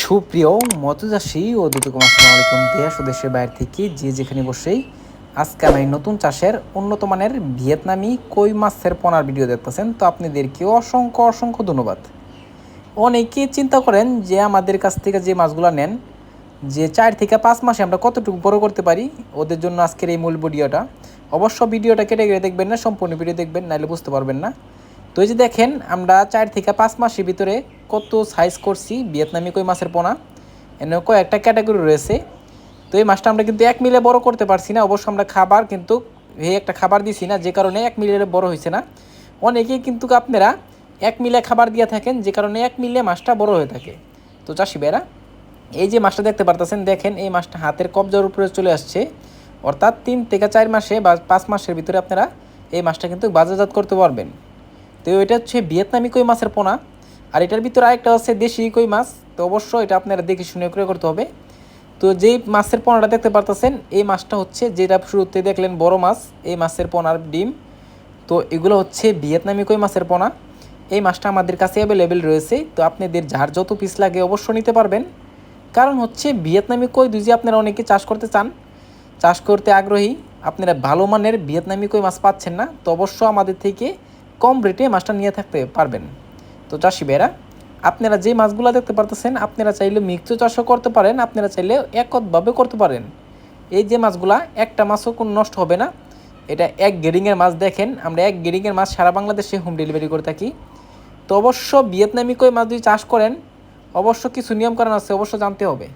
সুপ্রিয় মতচাষী ও দুদকম আসসালামু আলাইকুম, দেশ ও দেশের বাইরে থেকে যে যেখানে বসেই আজকে আমি নতুন চাষের উন্নত মানের ভিয়েতনামি কই মাছের পোনার ভিডিও দেখতেছেন, তো আপনাদেরকে অসংখ্য অসংখ্য ধন্যবাদ। অনেকে চিন্তা করেন যে আমাদের কাছ থেকে যে মাছগুলো নেন, যে চার থেকে পাঁচ মাসে আমরা কতটুকু বড় করতে পারি, ওদের জন্য আজকের এই মূল ভিডিওটা। অবশ্য ভিডিওটা কেটে কেটে দেখবেন না, সম্পূর্ণ ভিডিও দেখবেন নাহলে বুঝতে পারবেন না। তো এই যে দেখেন, আমরা চার থেকে পাঁচ মাসের ভিতরে কত সাইজ করছি ভিয়েতনামি কই মাছের পোনা? এনে কয়েকটা ক্যাটাগরি রয়েছে। তো এই মাছটা আমরা কিন্তু এক মিলে বড় করতে পারছি না, অবশ্য আমরা খাবার কিন্তু এই একটা খাবার দিছি না, যে কারণে এক মিলে বড় হয়েছে না। অনেকেই কিন্তু আপনারা এক মিলে খাবার দিয়ে থাকেন, যে কারণে এক মিলে মাছটা বড় হয়ে থাকে। তো চাষি ভাইরা, এই যে মাছটা দেখতে পারতেছেন, দেখেন এই মাছটা হাতের কবজার উপরে চলে আসছে। অর্থাৎ তিন থেকে চার মাসে বা পাঁচ মাসের ভিতরে আপনারা এই মাছটা কিন্তু বাজারজাত করতে পারবেন। তো এটা হচ্ছে ভিয়েতনামি কই মাছের পোনা? আর এটার ভিতরে আরেকটা হচ্ছে দেশি কই মাছ, তো অবশ্যই এটা আপনারা দেখে শুনে করে করতে হবে। তো যেই মাছের পোনাটা দেখতে পারতেছেন, এই মাছটা হচ্ছে যেটা শুরুতে দেখলেন বড় মাছ, এই মাছের পোনার ডিম। তো এগুলো হচ্ছে ভিয়েতনামি কই মাছের পোনা। এই মাছটা আমাদের কাছে অ্যাভেলেবেল রয়েছে, তো আপনাদের যার যত পিস লাগে অবশ্য নিতে পারবেন। কারণ হচ্ছে ভিয়েতনামি কই যে আপনারা অনেকে চাষ করতে চান, চাষ করতে আগ্রহী, আপনারা ভালো মানের ভিয়েতনামি কই মাছ পাচ্ছেন না, তো অবশ্য আমাদের থেকে কম রেটে মাছটা নিয়ে থাকতে পারবেন। তো চাষি ভাইরা আপনারা যে মাছগুলো দেখতে পারতেছেন, আপনারা চাইলে মিক্স চাষও করতে পারেন, আপনারা চাইলে একতভাবে করতে পারেন। এই যে মাছগুলা, একটা মাছও কোনো নষ্ট হবে না। এটা এক গেডিংয়ের মাছ দেখেন, আমরা এক গেডিংয়ের মাছ সারা বাংলাদেশে হোম ডেলিভারি করে থাকি। তো অবশ্য ভিয়েতনামি কই মাছ যদি চাষ করেন, অবশ্য কিছু নিয়মকানুন আছে, অবশ্য জানতে হবে।